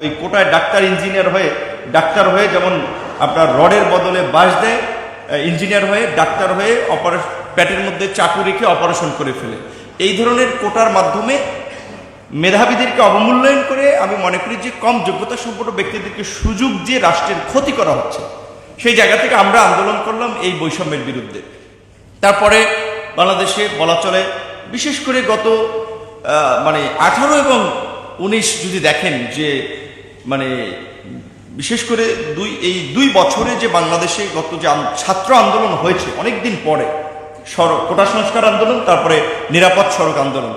ওই কোটায় doctor, engineer হয়ে, ডাক্তার হয়ে যেমন আপনার রডের বদলে বাঁশ দেয় ইঞ্জিনিয়ার হয়ে, ডাক্তার হয়ে অপারেশন প্যাটের মধ্যে চাকু রেখে অপারেশন করে ফেলে। এই ধরনের কোটার মাধ্যমে মেধাবীদেরকে অবমূল্যায়ন করে আমি মনে করি যে কম যোগ্যতা সম্পন্ন ব্যক্তিদেরকে সুযোগ দিয়ে রাষ্ট্রের ক্ষতি করা হচ্ছে। সেই জায়গা থেকে আমরা আন্দোলন করলাম এই বৈষম্যের বিরুদ্ধে। তারপরে বাংলাদেশে বলা চলে, বিশেষ করে গত মানে আঠারো এবং উনিশ যদি দেখেন যে মানে বিশেষ করে দুই, এই দুই বছরে যে বাংলাদেশে গত যে ছাত্র আন্দোলন হয়েছে অনেক দিন পরে, সড়ক, কোটা সংস্কার আন্দোলন, তারপরে নিরাপদ সড়ক আন্দোলন।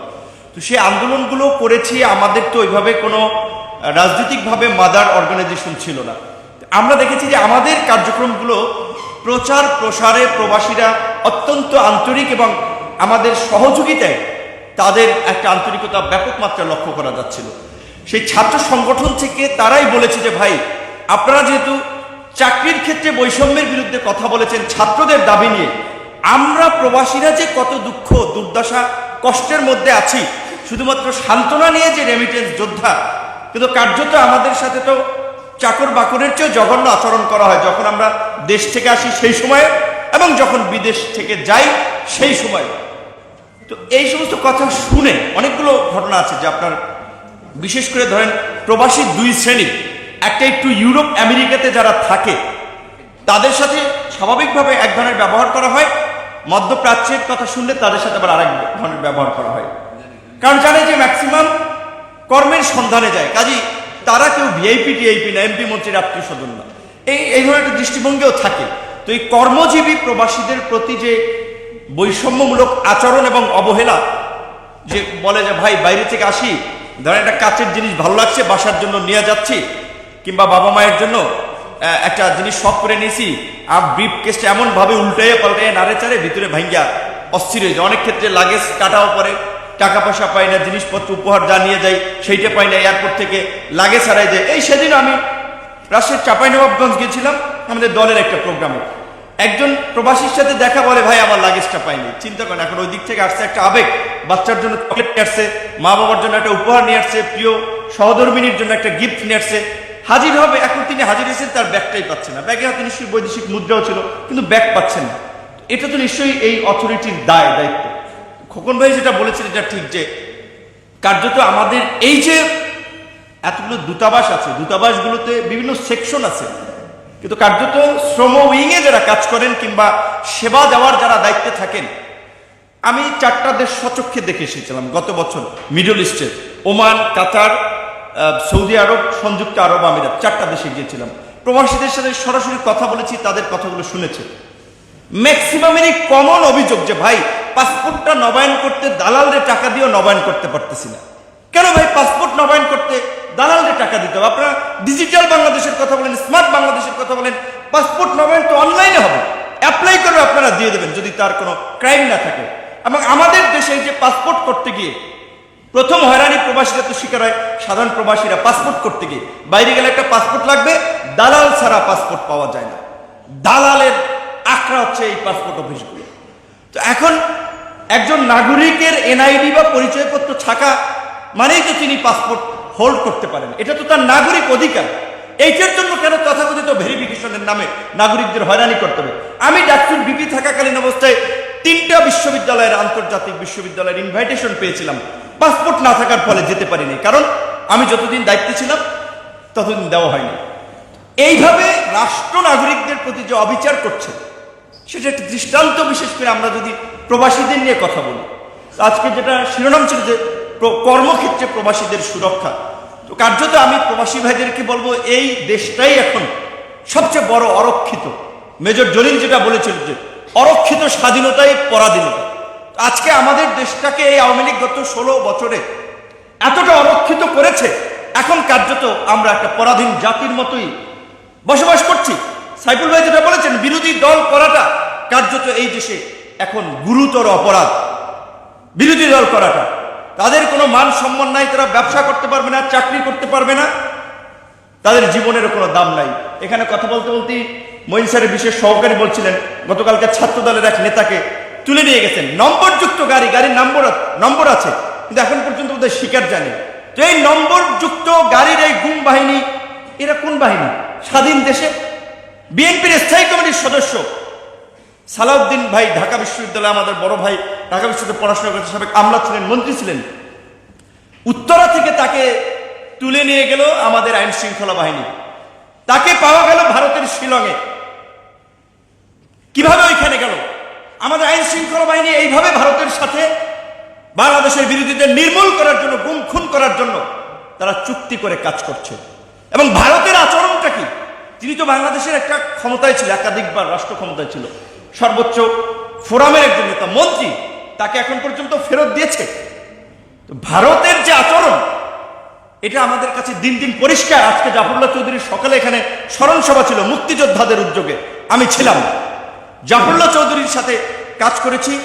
তো সেই আন্দোলনগুলো করেছি, আমাদের তো ওইভাবে কোনো, রাজনৈতিকভাবে মাদার অর্গানাইজেশন ছিল না। আমরা দেখেছি যে আমাদের কার্যক্রমগুলো প্রচার প্রসারে প্রবাসীরা অত্যন্ত আন্তরিক এবং আমাদের সহযোগিতায় তাদের একটা আন্তরিকতা ব্যাপক মাত্রায় লক্ষ্য করা যাচ্ছিল। সেই ছাত্র সংগঠন থেকে তারাই বলেছে যে, ভাই, আপনারা যেহেতু চাকরির ক্ষেত্রে বৈষম্যের বিরুদ্ধে কথা বলেছেন ছাত্রদের দাবি নিয়ে, আমরা প্রবাসীরা যে কত দুঃখ, দুর্দশা, কষ্টের মধ্যে আছি, শুধুমাত্র সান্ত্বনা নিয়ে যে রেমিটেন্স যোদ্ধা, কিন্তু কার্যত আমাদের সাথে তো চাকর বাকরের চেয়েও জঘন্য আচরণ করা হয়। যখন আমরা দেশ থেকে আসি সেই সময়ে এবং যখন বিদেশ থেকে যাই সেই সময়। তো এই সমস্ত কথা শুনে অনেকগুলো ঘটনা আছে যে আপনার বিশেষ করে ধরেন প্রবাসী দুই শ্রেণি একটা একটু ইউরোপ, আমেরিকাতে যারা থাকে, তাদের সাথে স্বাভাবিকভাবে এক ধরনের ব্যবহার করা হয়। মধ্যপ্রাচ্যের কথা শুনলে তাদের সাথে আবার আরেক ধরনের ব্যবহার করা হয়। কারণ জানে যে ম্যাক্সিমাম কর্মের সন্ধানে যায়। কাজী তারা কেউ ভিআইপি টিআইপি না এমপি মন্ত্রীর আত্মীয় স্বজন না। এই এই ধরনের একটা দৃষ্টিভঙ্গিও থাকে। তো এই কর্মজীবী প্রবাসীদের প্রতি যে বৈষম্যমূলক আচরণ এবং অবহেলা, যে বলে যে, ভাই, বাইরে থেকে আসি। ধরেন একটা কাচের জিনিস ভালো লাগছে, বাসার জন্য নিয়ে যাচ্ছি, কিংবা বাবা মায়ের জন্য একটা জিনিস শখ করে নিয়েছি, আর ব্রিফ কেসটা এমন ভাবে উল্টাইয়ে পাল্টাইয়ে নাড়ে চারে ভিতরে ভাঙ্গিয়া অস্থির হয়ে যায়। অনেক ক্ষেত্রে লাগেজ কাটাও পরে টাকা পয়সা পাই না, জিনিসপত্র উপহার যা নিয়ে যাই, সেইটা পাই না এয়ারপোর্ট থেকে লাগেজ হারাই যায়। এই সেদিন আমি রাজশাহীর চাঁপাইনবাবগঞ্জ গেছিলাম আমাদের দলের একটা প্রোগ্রামে একজন প্রবাসীর সাথে দেখা বলে, ভাই, আমার লাগেজটা পাইনি। চিন্তা করেন, এখন ওই দিক থেকে আসছে একটা আবেগ। বাচ্চার জন্য চকলেট নিয়ে আসছে মা বাবার জন্য একটা উপহার নিয়ে আসছে, প্রিয় সহধর্মিনীর জন্য একটা গিফট নিয়ে আসছে। হাজির হবে, এখন তিনি হাজির হয়েছেন, তার ব্যাগটাই পাচ্ছে না। ব্যাগে হয়তো নিশ্চয়ই বৈদেশিক মুদ্রাও ছিল, কিন্তু ব্যাগ পাচ্ছেন না। এটা তো নিশ্চয়ই এই অথরিটির দায়, দায়িত্ব। খোকন ভাই যেটা বলেছেন, এটা ঠিক যে কার্যত আমাদের এই যে এতগুলো দূতাবাস আছে, দূতাবাসগুলোতে বিভিন্ন সেকশন আছে কিন্তু কার্যত শ্রম উইংয়ে যারা কাজ করেন কিংবা সেবা দেওয়ার যারা দায়িত্বে থাকেন, আমি চারটা দেশ সচক্ষে দেখে এসেছিলাম গত বছর মিডল ইস্টের ওমান, কাতার সৌদি আরব, সংযুক্ত আরব আমিরাত, চারটা দেশে গিয়েছিলাম। প্রবাসীদের সাথে সরাসরি কথা বলেছি, তাদের কথাগুলো শুনেছে। ম্যাক্সিমামেরই কমন অভিযোগ যে, ভাই, পাসপোর্টটা নবায়ন করতে দালালদের টাকা দিয়েও নবায়ন করতে পারতেছি না। কেন ভাই, পাসপোর্ট নবায়ন করতে দালালদের টাকা দিতে হবে। আপনারা ডিজিটাল বাংলাদেশের কথা বলেন স্মার্ট বাংলাদেশের কথা বলেন পাসপোর্ট নবায়ন তো অনলাইনে হবে। অ্যাপ্লাই করে আপনারা দিয়ে দেবেন যদি তার কোনো ক্রাইম না থাকে। এবং আমাদের দেশে যে পাসপোর্ট করতে গিয়ে প্রথম হয়রানি প্রবাসীরা তো শিকার হয়, সাধারণ প্রবাসীরা পাসপোর্ট করতে গিয়ে। বাইরে গেলে একটা পাসপোর্ট লাগবে, দালাল ছাড়া পাসপোর্ট পাওয়া যায় না। দালালের আখড়া হচ্ছে এই পাসপোর্ট অফিসগুলো। তো এখন একজন নাগরিকের এনআইডি বা পরিচয়পত্র থাকা মানেই তো তিনি পাসপোর্ট হোল্ড করতে পারেন এটা তো তার নাগরিক অধিকার। এইটার জন্য কেন তথাকথিত ভেরিফিকেশনের নামে নাগরিকদের হয়রানি করতে হবে? আমি ডাক্তার বিপি থাকাকালীন অবস্থায় তিনটা বিশ্ববিদ্যালয়ের আন্তর্জাতিক বিশ্ববিদ্যালয়ের ইনভাইটেশন পেয়েছিলাম। পাসপোর্ট না থাকার ফলে যেতে পারিনি। কারণ আমি যতদিন দায়িত্বে ছিলাম, ততদিন দেওয়া হয়নি। এইভাবে রাষ্ট্র নাগরিকদের প্রতি যে অবিচার করছে, সেটা একটি দৃষ্টান্ত বিশেষ করে আমরা যদি প্রবাসীদের নিয়ে কথা বলি। আজকে যেটা শিরোনাম ছিল যে কর্মক্ষেত্রে প্রবাসীদের সুরক্ষা। কার্যত আমি প্রবাসী ভাইদেরকে বলব, এই দেশটাই এখন সবচেয়ে বড় অরক্ষিত। মেজর জলিল যেটা বলেছিল যে, অরক্ষিত স্বাধীনতাই পরাধীনতা। আজকে আমাদের দেশটাকে এই আওয়ামী লীগ গত ষোলো বছরে এতটা অরক্ষিত করেছে, এখন কার্যত আমরা একটা পরাধীন জাতির মতোই বসবাস করছি। সাইফুল ভাই যেটা বলেছেন, বিরোধী দল করাটা কার্যত এই দেশে এখন গুরুতর অপরাধ। বিরোধী দল করাটা। তাদের কোনো মান সম্মান নাই, তারা ব্যবসা করতে পারবে না, চাকরি করতে পারবে না। তাদের জীবনের কোনো দাম নাই। এখানে কথা বলতে বলতেই মঈন স্যারের বিশেষ সহকারী বলছিলেন, গতকালকে ছাত্র দলের এক নেতাকে তুলে নিয়ে গেছেন। নম্বরযুক্ত গাড়ি, গাড়ির নম্বর নম্বর আছে, কিন্তু এখন পর্যন্ত ওদের শিকার জানে। তো এই নম্বরযুক্ত গাড়ির এই গুম বাহিনী, এরা কোন বাহিনী? স্বাধীন দেশে? বিএনপির স্থায়ী কমিটির সদস্য সালাউদ্দিন ভাই, ঢাকা বিশ্ববিদ্যালয়ে আমাদের বড় ভাই ঢাকা বিশ্ববিদ্যালয়ে পড়াশোনা করতে সাবেক আমলা ছিলেন, মন্ত্রী ছিলেন। উত্তরা থেকে তাকে তুলে নিয়ে গেল আমাদের আইন শৃঙ্খলা বাহিনী। তাকে পাওয়া গেল ভারতের শিলংয়ে। কীভাবে ওইখানে গেল? আমাদের আইন শৃঙ্খলা বাহিনী এইভাবে ভারতের সাথে বাংলাদেশের বিরোধীদের নির্মূল করার জন্য, গুম খুন করার জন্য তারা চুক্তি করে কাজ করছে। এবং ভারতের আচরণটা কি? তিনি তো বাংলাদেশের একটা ক্ষমতায় ছিল, একাধিকবার রাষ্ট্র ক্ষমতায় ছিল। সর্বোচ্চ ফোরামের একজন নেতা, মন্ত্রী। তাকে এখন পর্যন্ত ফেরত দিয়েছে। ভারতের যে আচরণ, এটা আমাদের কাছে দিন দিন পরিষ্কার। আজকে জাফরুল্লাহ চৌধুরীর সকালে এখানে স্মরণ সভা ছিল মুক্তিযোদ্ধাদের উদ্যোগে। আমি ছিলাম। জাফরুল্লাহ চৌধুরীর সাথে কাজ করেছি,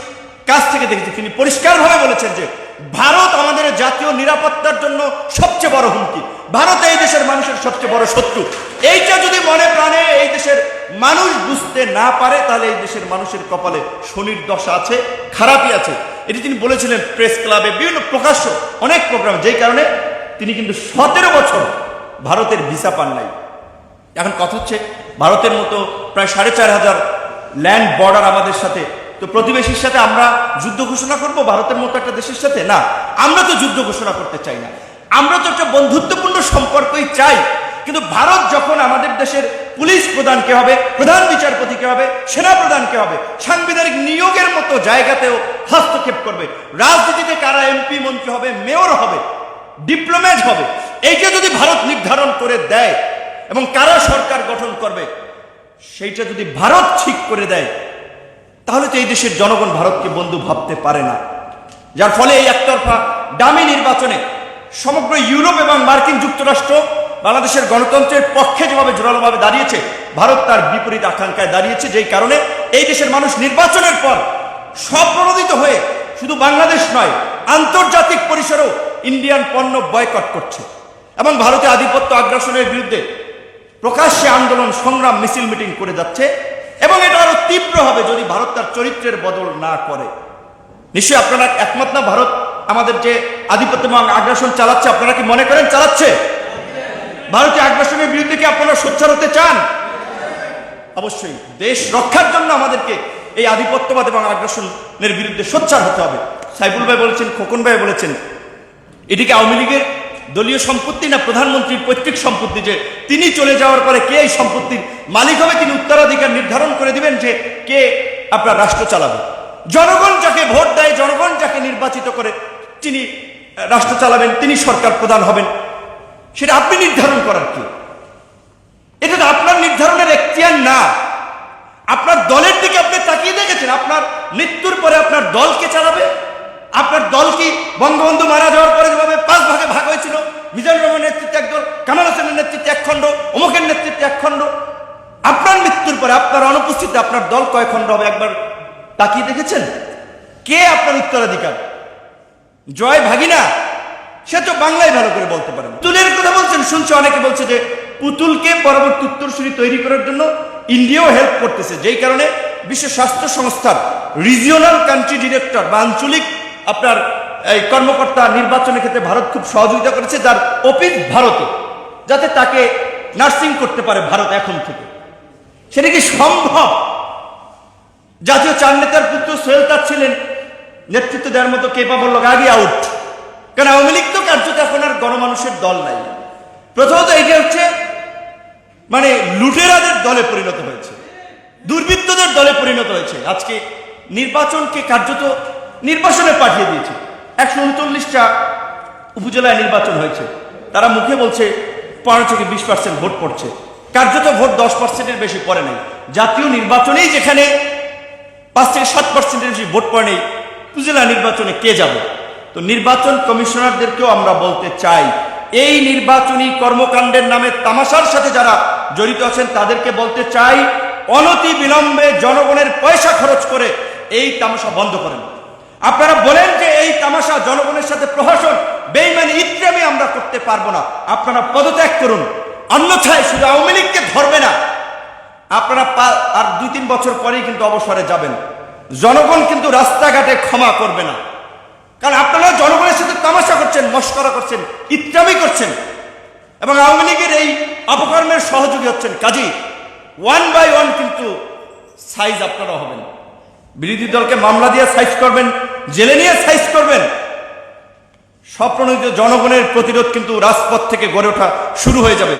কাজ থেকে দেখেছি। তিনি পরিষ্কারভাবে বলেছেন যে, ভারত আমাদের জাতীয় নিরাপত্তার জন্য সবচেয়ে বড় হুমকি। ভারত এই দেশের মানুষের সবচেয়ে বড় শত্রু। এইটা যদি মনে প্রাণে এই দেশের মানুষ বুঝতে না পারে, তাহলে এই দেশের মানুষের কপালে শনির দশা আছে, খারাপই আছে। এটি তিনি বলেছিলেন প্রেস ক্লাবে, বিভিন্ন প্রকাশ্য অনেক প্রোগ্রাম, যেই কারণে তিনি কিন্তু সতেরো বছর ভারতের ভিসা পান নাই। এখন কথা হচ্ছে, ভারতের মতো প্রায় সাড়ে চার হাজার ল্যান্ড বর্ডার আমাদের সাথে, তো প্রতিবেশীর সাথে আমরা যুদ্ধ ঘোষণা করব, ভারতের মতো একটা দেশের সাথে? না, আমরা তো যুদ্ধ ঘোষণা করতে চাই না। আমরা তো একটা বন্ধুত্বপূর্ণ সম্পর্কই চাই, কিন্তু ভারত যখন আমাদের দেশের পুলিশ প্রধান কে হবে, প্রধান বিচারপতি কে হবে, সেনা প্রধান কে হবে, সাংবিধানিক নিয়োগের মতো জায়গাতেও হস্তক্ষেপ করবে। রাজনীতিতে কারা এমপি, মন্ত্রী হবে, মেয়র হবে, ডিপ্লোম্যাট হবে, এইটা যদি ভারত নির্ধারণ করে দেয় এবং কারা সরকার গঠন করবে, সেইটা যদি ভারত ঠিক করে দেয়, তাহলে তো এই দেশের জনগণ ভারতকে বন্ধু ভাবতে পারে না। যার ফলে এই একতরফা ডামি নির্বাচনে সমগ্র ইউরোপ এবং মার্কিন যুক্তরাষ্ট্র বাংলাদেশের গণতন্ত্রের পক্ষে যেভাবে জোরালোভাবে দাঁড়িয়েছে, ভারত তার বিপরীত আকাঙ্ক্ষায় দাঁড়িয়েছে, যেই কারণে এই দেশের মানুষ নির্বাচনের পর স্বপ্রণোদিত হয়ে শুধু বাংলাদেশ নয়, আন্তর্জাতিক পরিসরেও ইন্ডিয়ান পণ্য বয়কট করছে। এবং ভারতে আধিপত্য আগ্রাসনের বিরুদ্ধে প্রকাশ্যে আন্দোলন, সংগ্রাম, মিছিল, মিটিং করে যাচ্ছে এবং এটা আরও তীব্র হবে যদি ভারত তার চরিত্রের বদল না করে। নিশ্চয়ই আপনারা একমত না, ভারত আমাদের যে আধিপত্য আগ্রাসন চালাচ্ছে, আপনারা কি মনে করেন চালাচ্ছে? ভারতীয় আগ্রাসনের বিরুদ্ধে কি আপনারা সোচ্চার হতে চান? অবশ্যই, দেশ রক্ষার জন্য আমাদেরকে এই আধিপত্যবাদ এবং আগ্রাসনের বিরুদ্ধে সোচ্চার হতে হবে। সাইফুল ভাই বলেছেন, খোকন ভাই বলেছেন এটিকে আওয়ামী লীগের দলীয় সম্পত্তি না প্রধানমন্ত্রীর পৈতৃক সম্পত্তি যে তিনি চলে যাওয়ার পরে কে এই সম্পত্তির মালিক হবে? তিনি উত্তরাধিকার নির্ধারণ করে দিবেন যে কে আপনার রাষ্ট্র চালাবে। জনগণ যাকে ভোট দেয়, জনগণ যাকে নির্বাচিত করে, তিনি রাষ্ট্র চালাবেন, তিনি সরকার প্রধান হবেন। সেটা আপনি নির্ধারণ করার কি? এটা আপনার নির্ধারণের এখতিয়ার না। আপনার দলের দিকে আপনি তাকিয়ে দেখেছেন, আপনার মৃত্যুর পরে আপনার দলকে চালাবে? আপনার দল কি বঙ্গবন্ধু মারা যাওয়ার পরে যেভাবে পাঁচ ভাগে ভাগ হয়েছিল? মিজানুর রহমানের নেতৃত্বে একদল, কামাল হোসেনের নেতৃত্বে এক খণ্ড, অমুকের নেতৃত্বে এক খণ্ড। আপনার মৃত্যুর পরে, আপনার অনুপস্থিতিতে আপনার দল কয় খণ্ড হবে একবার তাকিয়ে দেখেছেন? কে আপনার উত্তরাধিকার? জয় ভাগিনা। সে তো বাংলায় ভালো করে বলতে পারে পুতুলের কথা বলছেন, শুনছে অনেকে বলছে যে পুতুলকে পরবর্তী উত্তরসূরি তৈরি করার জন্য ইন্ডিয়াও হেল্প করতেছে। যেই কারণে বিশ্ব স্বাস্থ্য সংস্থার রিজিওনাল কান্ট্রি ডিরেক্টর বা আঞ্চলিক আপনার এই কর্মকর্তা নির্বাচনের ক্ষেত্রে ভারত খুব সহযোগিতা করেছে, যার অফিস ভারতে, যাতে তাকে নার্সিং করতে পারে ভারত এখন থেকে। সেটা কি সম্ভব? জাতীয় চার নেতার পুত্র সোহেল তার ছিলেন নেতৃত্ব দেওয়ার মতো কেপাবল লোক? আগে আউট কারণ আওয়ামী লীগ তো কার্যত এখন আর গণমানুষের দল নাই। প্রথমত এটা হচ্ছে মানে লুটেরাদের দলে পরিণত হয়েছে। দুর্বৃত্তদের দলে পরিণত হয়েছে। আজকে নির্বাচনকে কার্যত নির্বাচনে পাঠিয়ে দিয়েছে। একশো উনচল্লিশটা উপজেলায় নির্বাচন হয়েছে। তারা মুখে বলছে, পনেরো থেকে বিশ পার্সেন্ট ভোট পড়ছে। কার্যত ভোট দশ পার্সেন্টের বেশি পড়ে নাই। জাতীয় নির্বাচনেই যেখানে পাঁচ থেকে সাত পার্সেন্টের বেশি ভোট পড়ে নেই উপজেলা নির্বাচনে কে যাবে? তো নির্বাচন কমিশনারদেরকেও আমরা বলতে চাই, এই নির্বাচনী কর্মকাণ্ডের নামে তামাশার সাথে যারা জড়িত আছেন, তাদেরকে বলতে চাই, অনতি বিলম্বে জনগণের পয়সা খরচ করে এই তামাশা বন্ধ করেন। আপনারা বলেন যে এই তামাশা জনগণের সাথে প্রহসন বেইমানি ইত্যাদি আমরা করতে পারব না। আপনারা পদত্যাগ করুন। অন্যথায় শুধু আওয়ামী লীগকে ধরবে না। আপনারা আর দুই তিন বছর পরেই কিন্তু অবসরে যাবেন। জনগণ কিন্তু রাস্তাঘাটে ক্ষমা করবে না। কারণ আপনারা জনগণের সাথে তামাশা করছেন, মস্করা করছেন ইত্যামি করছেন। এবং আওয়ামী লীগের এই অপকর্মের সহযোগী হচ্ছেন কাজী। ওয়ান বাই ওয়ান কিন্তু সাইজ আপনারা হবেন। বিরোধী দলকে মামলা দিয়ে সাইজ করবেন, জেলে নিয়ে সাইজ করবেন। স্বপ্রণোদিত জনগণের প্রতিরোধ কিন্তু রাজপথ থেকে গড়ে ওঠা শুরু হয়ে যাবে।